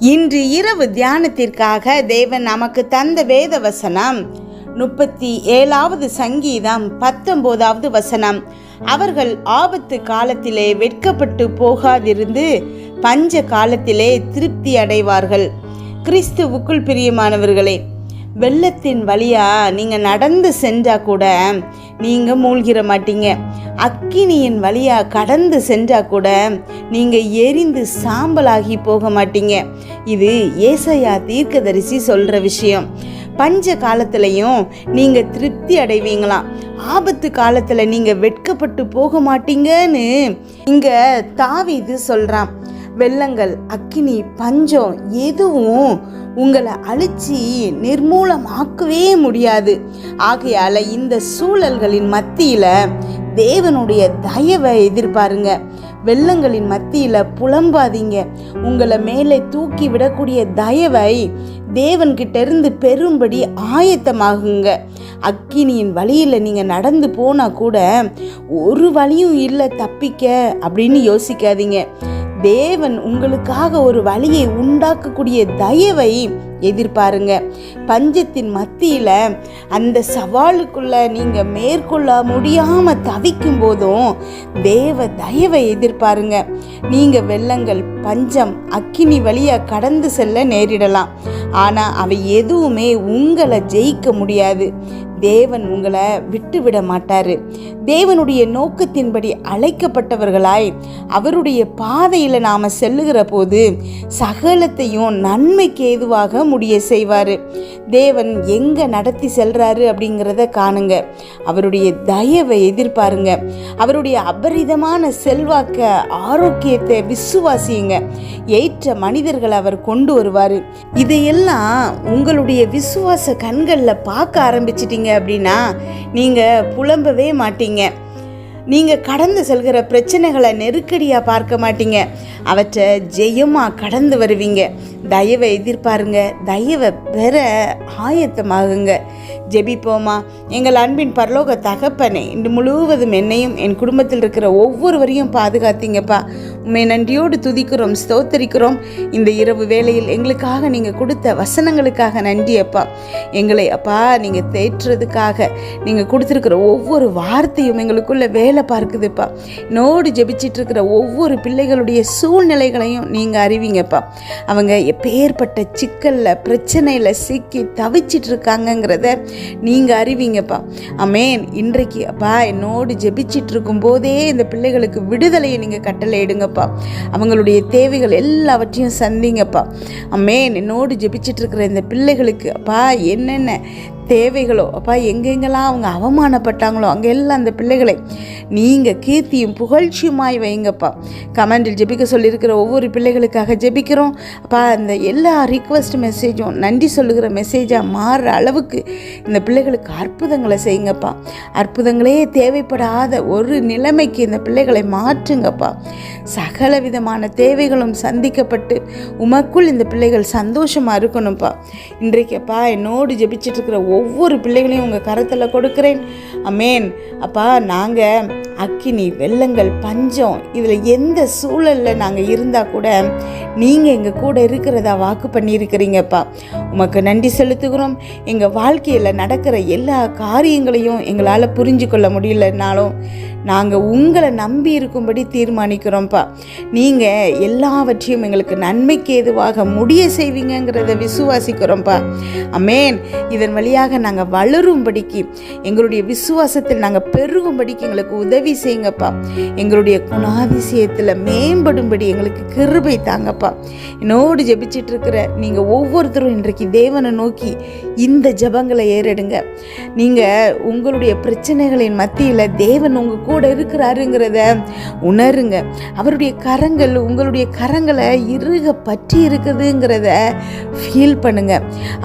இன்று இரவு தியானத்திற்காக தேவன் நமக்கு தந்த வேத வசனம். முப்பத்தி ஏழாவது சங்கீதம் பத்தொன்பதாவது வசனம். அவர்கள் ஆபத்து காலத்திலே வெட்கப்பட்டு போகாதிருந்து பஞ்ச காலத்திலே திருப்தி அடைவார்கள். கிறிஸ்துவுக்குள் பிரியமானவர்களே வெள்ளத்தின் வழியாக நீங்கள் நடந்து செஞ்சால் கூட நீங்கள் மூழ்கிற மாட்டீங்க. அக்கினியின் வழியாக கடந்து சென்றால் கூட நீங்கள் எரிந்து சாம்பலாகி போக மாட்டீங்க. இது ஏசையா தீர்க்கதரிசி சொல்கிற விஷயம். பஞ்ச காலத்திலையும் நீங்கள் திருப்தி அடைவீங்களாம் ஆபத்து காலத்தில் நீங்கள் வெட்கப்பட்டு போக மாட்டீங்கன்னு இங்கே தாவி இது சொல்கிறான் வெள்ளங்கள் அக்கினி பஞ்சம் எதுவும் உங்களை அழிச்சு நிர்மூலமாக்கவே முடியாது. ஆகையால இந்த சூழல்களின் மத்தியில தேவனுடைய தயவை எதிர்பாருங்க. வெள்ளங்களின் மத்தியில புலம்பாதீங்க. உங்களை மேலே தூக்கி விடக்கூடிய தயவை தேவன்கிட்ட இருந்து பெரும்படி ஆயத்தமாகுங்க. அக்கினியின் வழியில் நீங்கள் நடந்து போனால் கூட ஒரு வழியும் இல்லை தப்பிக்க அப்படின்னு யோசிக்காதீங்க. தேவன் உங்களுக்காக ஒரு வழியை உண்டாக்கக்கூடிய தயவை எதிர்பாருங்க. பஞ்சத்தின் மத்தியில் அந்த சவாலுக்குள்ள நீங்கள் மேற்கொள்ள முடியாமல் தவிக்கும் போதும் தேவ தயவை எதிர்பாருங்க. நீங்கள் வெள்ளங்கள் பஞ்சம் அக்கினி வழியாக கடந்து செல்ல நேரிடலாம். ஆனால் அவை எதுவுமே உங்களை ஜெயிக்க முடியாது. தேவன் உங்களை விட்டு விட மாட்டார். தேவனுடைய நோக்கத்தின்படி அழைக்கப்பட்டவர்களாய் அவருடைய பாதையில் நாம் செல்லுகிற போது சகலத்தையும் நன்மைக்கு ஏதுவாக முடிய செய்வார். தேவன் எங்கே நடத்தி செல்கிறாரு அப்படிங்கிறத காணுங்க. அவருடைய தயவை எதிர்பாருங்க. அவருடைய அபரிதமான செல்வாக்க ஆரோக்கியத்தை விசுவாசியுங்க. ஏற்ற மனிதர்களை அவர் கொண்டு வருவார். இதையெல்லாம் உங்களுடைய விசுவாச கண்களில் பார்க்க ஆரம்பிச்சிட்டீங்க அப்படின்னா நீங்கள் புலம்பவே மாட்டீங்க. நீங்கள் கடந்து செல்கிற பிரச்சனைகளை நெருக்கடியாக பார்க்க மாட்டீங்க. அவற்றை ஜெயமாக கடந்து வருவீங்க. தயவை எதிர்பாருங்க. தயவை பெற ஆயத்தமாகுங்க. ஜெபிப்போமா? எங்கள் அன்பின் பரலோக தகப்பனே இன்று முழுவதும் என்னையும் என் குடும்பத்தில் இருக்கிற ஒவ்வொருவரையும் பாதுகாத்தீங்கப்பா. உண்மை நன்றியோடு துதிக்கிறோம் ஸ்தோத்தரிக்கிறோம். இந்த இரவு வேளையில் எங்களுக்காக நீங்கள் கொடுத்த வசனங்களுக்காக நன்றி அப்பா. எங்களை அப்பா நீங்கள் தேற்றுறதுக்காக நீங்கள் கொடுத்துருக்கிற ஒவ்வொரு வார்த்தையும் எங்களுக்குள்ள வேலை பார்க்குதுப்பா. நோடு ஜெபிச்சிட்டு இருக்கிற ஒவ்வொரு பிள்ளைகளுடைய சூழ்நிலைகளையும் நீங்கள் அறிவிங்கப்பா. அவங்க எப்பேற்பட்ட சிக்கலில் பிரச்சனையில் சிக்கி தவிச்சிட்டு இருக்காங்கங்கிறத நீங்கள் அறிவிங்கப்பா. அமேன் இன்றைக்கு அப்பா என்னோடு ஜெபிச்சிட்டு இருக்கும் போதே இந்த பிள்ளைகளுக்கு விடுதலையை நீங்கள் கட்டளை எடுங்கப்பா அவங்களுடைய தேவைகள் எல்லாவற்றையும் சந்திங்கப்பா. அமேன் என்னோடு ஜெபிச்சிட்டு இருக்கிற இந்த பிள்ளைகளுக்கு அப்பா என்னென்ன தேவைகளோ அப்பா எங்கெங்கெல்லாம் அவங்க அவமானப்பட்டாங்களோ அங்கெல்லாம் அந்த பிள்ளைகளை நீங்கள் கீர்த்தியும் புகழ்ச்சியுமாய் வைங்கப்பா. கமெண்டில் ஜெபிக்க சொல்லியிருக்கிற ஒவ்வொரு பிள்ளைகளுக்காக ஜெபிக்கிறோம். அப்பா அந்த எல்லா ரிக்வஸ்ட் மெசேஜும் நன்றி சொல்லுகிற மெசேஜாக மாறுற அளவுக்கு இந்த பிள்ளைகளுக்கு அற்புதங்களை செய்யுங்கப்பா. அற்புதங்களே தேவைப்படாத ஒரு நிலைமைக்கு இந்த பிள்ளைகளை மாற்றுங்கப்பா. சகல விதமான தேவைகளும் சந்திக்கப்பட்டு உமக்குள் இந்த பிள்ளைகள் சந்தோஷமாக இருக்கணும்ப்பா. இன்றைக்கப்பா என்னோடு ஜெபிச்சிட்டு இருக்கிற ஒவ்வொரு பிள்ளைகளையும் உங்கள் கரத்தில் கொடுக்குறேன். அமேன். அப்பா நாங்கள் அக்கினி வெள்ளங்கள் பஞ்சம் இதில் எந்த சூழலில் நாங்கள் இருந்தால் கூட நீங்கள் எங்கள் கூட இருக்கிறதா வாக்கு பண்ணியிருக்கிறீங்கப்பா. உமக்கு நன்றி செலுத்துகிறோம். எங்கள் வாழ்க்கையில் நடக்கிற எல்லா காரியங்களையும் எங்களால் புரிஞ்சு கொள்ள முடியலனாலும் நாங்கள் உங்களை நம்பி இருக்கும்படி தீர்மானிக்கிறோம்ப்பா. நீங்கள் எல்லாவற்றையும் எங்களுக்கு நன்மைக்கு ஏதுவாக முடிய செய்வீங்கங்கிறத விசுவாசிக்கிறோம்ப்பா. அமேன் இதன் வழியாக நாங்கள் வளரும்படிக்கு எங்களுடைய விசுவாசத்தில் நாங்கள் பெருகும்படிக்கு எங்களுக்கு உதவி செய்யுங்கப்பா. எங்களுடைய குணாதிசயத்தில் மேம்படும்படி எங்களுக்கு கிருபை தாங்கப்பா. என்னோடு ஜெபிச்சிட்டு இருக்கிற நீங்கள் ஒவ்வொருத்தரும் இன்றைக்கு தேவனை நோக்கி இந்த ஜபங்களை ஏறெடுங்க. நீங்கள் உங்களுடைய பிரச்சனைகளின் மத்தியில் தேவன் உங்கள் கூட இருக்கிறாருங்கிறத உணருங்க. அவருடைய கரங்கள் உங்களுடைய கரங்களை இறுக பற்றி இருக்குதுங்கிறத ஃபீல் பண்ணுங்க.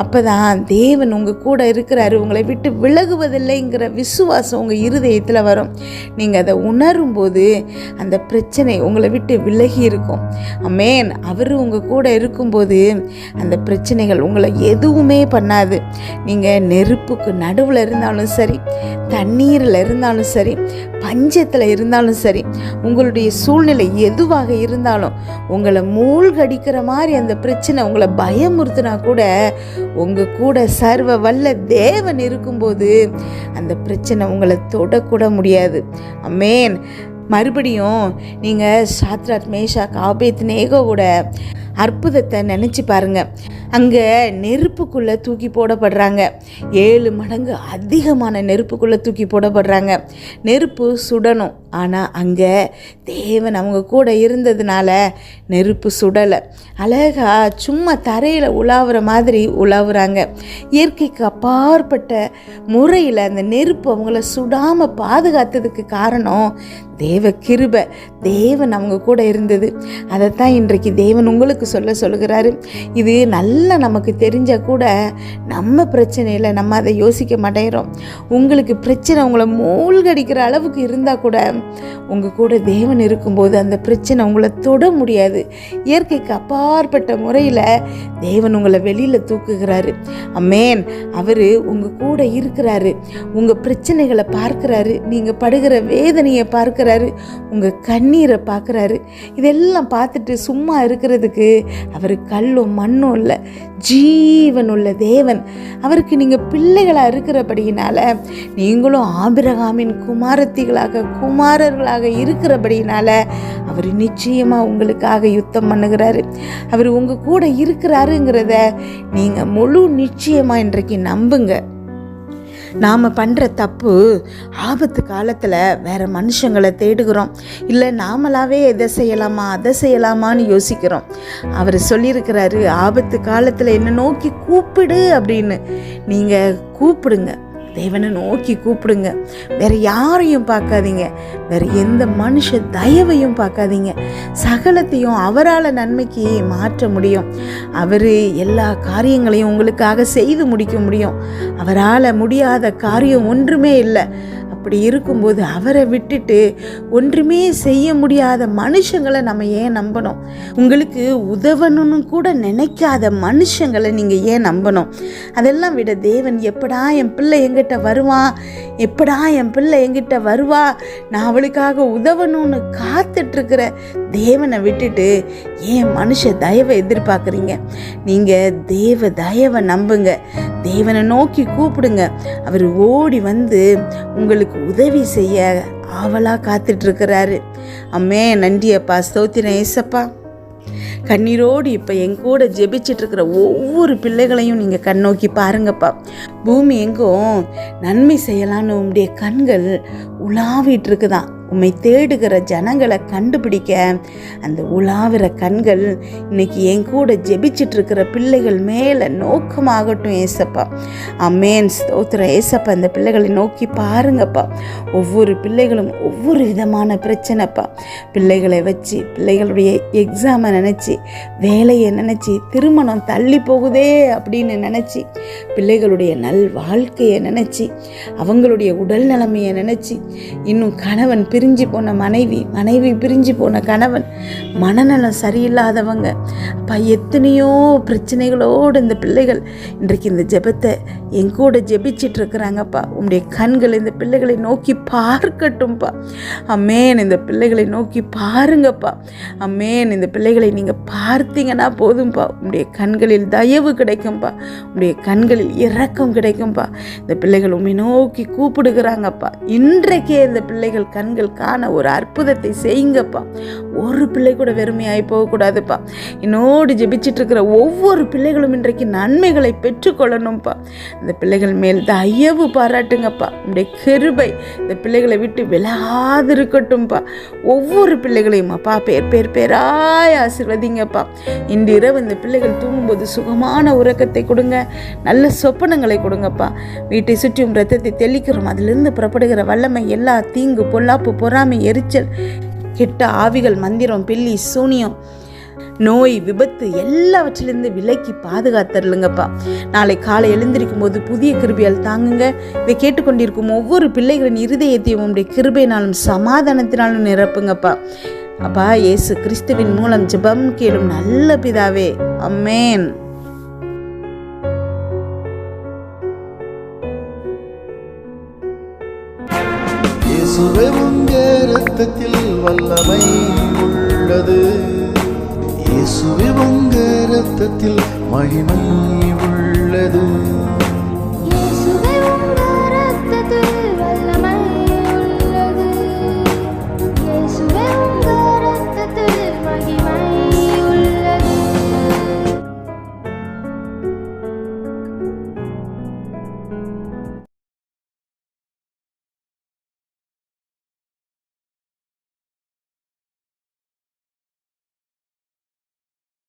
அப்போ தான் தேவன் உங்கள் கூட இருக்கிறாரு உங்களை விட்டு விலகுவதில்லைங்கிற விசுவாசம் உங்கள் இருதயத்தில் வரும். நீங்கள் அதை உணரும் போது அந்த பிரச்சனை உங்களை விட்டு விலகி இருக்கும். அமேன் அவர் உங்கள் கூட இருக்கும்போது அந்த பிரச்சனைகள் உங்களை எதுவுமே பண்ணாது. நீங்கள் நெருப்புக்கு நடுவில் இருந்தாலும் சரி தண்ணீரில் இருந்தாலும் சரி பஞ்சத்தில் இருந்தாலும் சரி உங்களுடைய சூழ்நிலை எதுவாக இருந்தாலும் உங்களை மூழ்கடிக்கிற மாதிரி அந்த பிரச்சனை உங்களை பயமுறுத்தினா கூட உங்கள் கூட சர்வ வல்ல தேவன் இருக்கும்போது அந்த பிரச்சனை உங்களை தொடக்கூட முடியாது. அமேன் மறுபடியும் நீங்கள் சாத்ராத் மேஷா காபேத் நேகோவோட அற்புதத்தை நினச்சி பாருங்கள் அங்கே நெருப்புக்குள்ளே தூக்கி போடப்படுறாங்க. ஏழு மடங்கு அதிகமான நெருப்புக்குள்ளே தூக்கி போடப்படுறாங்க. நெருப்பு சுடணும். ஆனால் அங்கே தேவன் அவங்க கூட இருந்ததுனால நெருப்பு சுடலை. அழகா சும்மா தரையில் உலாவுற மாதிரி உலாவுறாங்க. இயற்கைக்கு அப்பாற்பட்ட முறையில் அந்த நெருப்பு அவங்கள சுடாமல் பாதுகாத்ததுக்கு காரணம் தேவ கிருப தேவன் அவங்க கூட இருந்தது. அதைத்தான் இன்றைக்கு தேவன் உங்களுக்கு சொல்ல சொல்லுகிறாரு. இது நல்லா நமக்கு தெரிஞ்சால் கூட நம்ம பிரச்சனையில் நம்ம அதை யோசிக்க மாட்டேங்கிறோம் உங்களுக்கு பிரச்சனை உங்களை மூழ்கடிக்கிற அளவுக்கு இருந்தால் கூட உங்கள் கூட தேவன் இருக்கும்போது அந்த பிரச்சனை உங்களை தொட முடியாது. இயற்கைக்கு அப்பாற்பட்ட முறையில் தேவன் உங்களை வெளியில் தூக்குகிறாரு. அம்மேன் அவர் உங்கள் கூட இருக்கிறாரு. உங்கள் பிரச்சனைகளை பார்க்குறாரு. நீங்கள் படுகிற வேதனையை பார்க்குறாரு. உங்கள் கண்ணீரை பார்க்குறாரு. இதெல்லாம் பார்த்துட்டு சும்மா இருக்கிறதுக்கு அவர் கல்லும் மண்ணும் இல்லை ஜீவன் உள்ள தேவன். அவருக்கு நீங்கள் பிள்ளைகளாக இருக்கிறபடியினால நீங்களும் ஆபிரகாமின் குமாரத்திகளாக குமாரர்களாக இருக்கிறபடியினால அவர் நிச்சயமாக உங்களுக்காக யுத்தம் பண்ணுகிறாரு. அவர் உங்கள் கூட இருக்கிறாருங்கிறத நீங்கள் முழு நிச்சயமாக இன்றைக்கு நம்புங்க. நாம் பண்ணுற தப்பு ஆபத்து காலத்தில் வேறு மனுஷங்களை தேடுகிறோம். இல்லை நாமளாவே எதை செய்யலாமா அதை செய்யலாமான்னு யோசிக்கிறோம். அவர் சொல்லியிருக்கிறாரு ஆபத்து காலத்தில் என்ன நோக்கி கூப்பிடு அப்படின்னு. நீங்கள் கூப்பிடுங்க. தேவனை நோக்கி கூப்பிடுங்க. வேறு யாரையும் பார்க்காதீங்க. வேற எந்த மனுஷ தயவையும் பார்க்காதீங்க. சகலத்தையும் அவரால் நன்மைக்கு மாற்ற முடியும். அவர் எல்லா காரியங்களையும் உங்களுக்காக செய்து முடிக்க முடியும். அவரால் முடியாத காரியம் ஒன்றுமே இல்லை. அப்படி இருக்கும்போது அவரை விட்டுட்டு ஒன்றுமே செய்ய முடியாத மனுஷங்களை நம்ம ஏன் நம்பணும்? உங்களுக்கு உதவணும்னு கூட நினைக்காத மனுஷங்களை நீங்கள் ஏன் நம்பணும்? அதெல்லாம் விட தேவன் எப்படா என் பிள்ளை எங்கிட்ட வருவான் எப்படா என் பிள்ளை எங்கிட்ட வருவா? நான் அவளுக்காக உதவணும்னு காத்துட்ருக்கிற தேவனை விட்டுட்டு ஏன் மனுஷ தயவை எதிர்பார்க்குறீங்க? நீங்கள் தேவ தயவை நம்புங்க. தேவனை நோக்கி கூப்பிடுங்க. அவர் ஓடி வந்து உங்களுக்கு உதவி செய்ய ஆவலாக காத்துட்ருக்கிறாரு. அம்மே நன்றி அப்பா ஸ்தோத்திரம் ஏசப்பா. கண்ணீரோடு இப்போ என் கூட ஜெபிச்சிட்ருக்கிற ஒவ்வொரு பிள்ளைகளையும் நீங்கள் கண்ணோக்கி பாருங்கப்பா. பூமி எங்கும் நன்மை செய்யலான்னு உங்களுடைய கண்கள் உலாவிட்டு இருக்குதான் உம்மை தேடுகிற ஜனங்களை கண்டுபிடிக்க அந்த உலாவிற கண்கள் இன்னைக்கு என் கூட ஜெபிச்சுட்டு இருக்கிற பிள்ளைகள் மேலே நோக்கமாகட்டும் ஏசப்பா. அம்மேன் ஸ்தோத்திர ஏசப்பா அந்த பிள்ளைகளை நோக்கி பாருங்கப்பா. ஒவ்வொரு பிள்ளைகளும் ஒவ்வொரு விதமான பிரச்சனைப்பா. பிள்ளைகளை வச்சு பிள்ளைகளுடைய எக்ஸாமை நினச்சி வேலையை நினச்சி திருமணம் தள்ளி போகுதே அப்படின்னு நினச்சி பிள்ளைகளுடைய நல் வாழ்க்கையை நினச்சி அவங்களுடைய உடல் நிலைமையை நினச்சி இன்னும் கணவன் பிரிஞ்சு போன மனைவி மனைவி பிரிஞ்சு போன கணவன் மனநலம் சரியில்லாதவங்க. அப்பா எத்தனையோ பிரச்சனைகளோடு இந்த பிள்ளைகள் இன்றைக்கு இந்த ஜெபத்தை என் கூட ஜெபிச்சிட்டு இருக்கிறாங்கப்பா உங்களுடைய கண்கள் இந்த பிள்ளைகளை நோக்கி பார்க்கட்டும்ப்பா அம்மேன் இந்த பிள்ளைகளை நோக்கி பாருங்கப்பா. அம்மேன் இந்த பிள்ளைகளை நீங்கள் பார்த்தீங்கன்னா போதும்ப்பா உங்களுடைய கண்களில் தயவு கிடைக்கும்ப்பா உங்களுடைய கண்களில் இரக்கம் கிடைக்கும்ப்பா இந்த பிள்ளைகள் உண்மை நோக்கி கூப்பிடுகிறாங்கப்பா. இன்றைக்கே இந்த பிள்ளைகள் கண்கள் காண ஒரு அற்புதத்தை செய்யுங்கப்பா. ஒரு பிள்ளை கூட வெறுமையாகி போகக்கூடாதுப்பா. என்னோடு ஜெபிச்சிட்டு இருக்கிற ஒவ்வொரு பிள்ளைகளும் இன்றைக்கு நன்மைகளை பெற்றுக்கொள்ளணும்ப்பா இந்த பிள்ளைகள் மேல் தயவு பாராட்டுங்கப்பா. உடைய கிருபை இந்த பிள்ளைகளை விட்டு விலகாது இருக்கட்டும்ப்பா ஒவ்வொரு பிள்ளைகளையும் அப்பா பேர் பேர் பேராய் ஆசிர்வதிங்கப்பா. இன்று இரவு இந்த பிள்ளைகள் தூங்கும்போது சுகமான உறக்கத்தை கொடுங்க. நல்ல சொப்பனங்களை கொடுங்கப்பா. வீட்டை சுற்றியும் ரத்தத்தை தெளிக்கிறோம். அதிலிருந்து புறப்படுகிற வல்லமை எல்லா தீங்கு பொல்லாப்பு பொறாமை எரிச்சல் கெட்ட ஆவிகள் மந்திரம் பில்லி சூனியம் நோய் விபத்து எல்லாவற்றிலிருந்து விலக்கி பாதுகாத்தருளுங்கப்பா. நாளை காலை எழுந்திருக்கும் போது புதிய கிருபியால் தாங்குங்க. இதை கேட்டுக்கொண்டிருக்கும் ஒவ்வொரு பிள்ளைகளின் இருதயத்தையும் உங்களுடைய கிருபையினாலும் சமாதானத்தினாலும் நிரப்புங்கப்பா. அப்பா இயேசு கிறிஸ்துவின் மூலம் ஜெபம் கேளும் நல்ல பிதாவே. அம்மேன். இயேசுவே உங்க ரத்தத்தில் வல்லமை உள்ளது. இயேசுவே உங்க ரத்தத்தில் மகிமை உள்ளது.